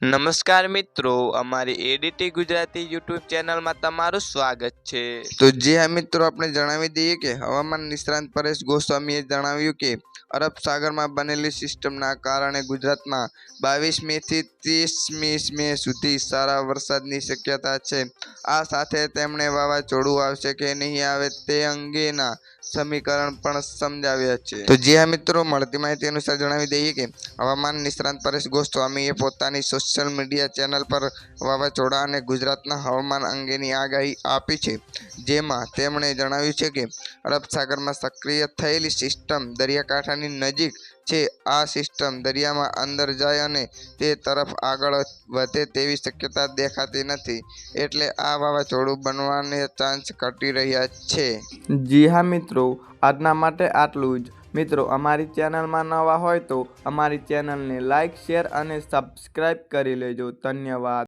નમસ્કાર મિત્રો, અમારી એડીટી ગુજરાતી યુટ્યુબ ચેનલમાં તમારું સ્વાગત છે. તો જે આ મિત્રો, આપણે જણાવી દઈએ કે હવામાન નિષ્ણાંત પરેશ ગોસ્વામીએ જણાવ્યું કે અરબ સાગરમાં બનેલી સિસ્ટમના કારણે ગુજરાતમાં બાવીસ મેથી ત્રીસ મે સુધી સારા વરસાદની શક્યતા છે. આ સાથે તેમણે વાવાઝોડું આવશે કે નહીં આવે તે અંગેના સમીકરણ પણ સમજાવ્યા છે. તો જે મિત્રો, મળતી માહિતી અનુસાર જણાવી દઈએ કે હવામાન નિષ્ણાંત પરેશ ગોસ્વામીએ પોતાની સોશિયલ મીડિયા ચેનલ પર વાવાઝોડા અને ગુજરાતના હવામાન અંગેની આગાહી આપી છે. જેમાં તેમણે જણાવ્યું છે કે અરબ સાગરમાં સક્રિય થયેલી સિસ્ટમ દરિયાકાંઠાની નજીક છે. આ સિસ્ટમ દરિયામાં અંદર જાય અને તે તરફ આગળ વધે તેવી શક્યતા દેખાતી નથી. એટલે આ વાવાઝોડું બનવાને ચાન્સ ઘટી રહ્યા છે. જી હા મિત્રો, આજના માટે આટલું જ. મિત્રો, અમારી ચેનલમાં નવા હોય તો અમારી ચેનલને લાઇક શેર અને સબસ્ક્રાઈબ કરી લેજો. ધન્યવાદ.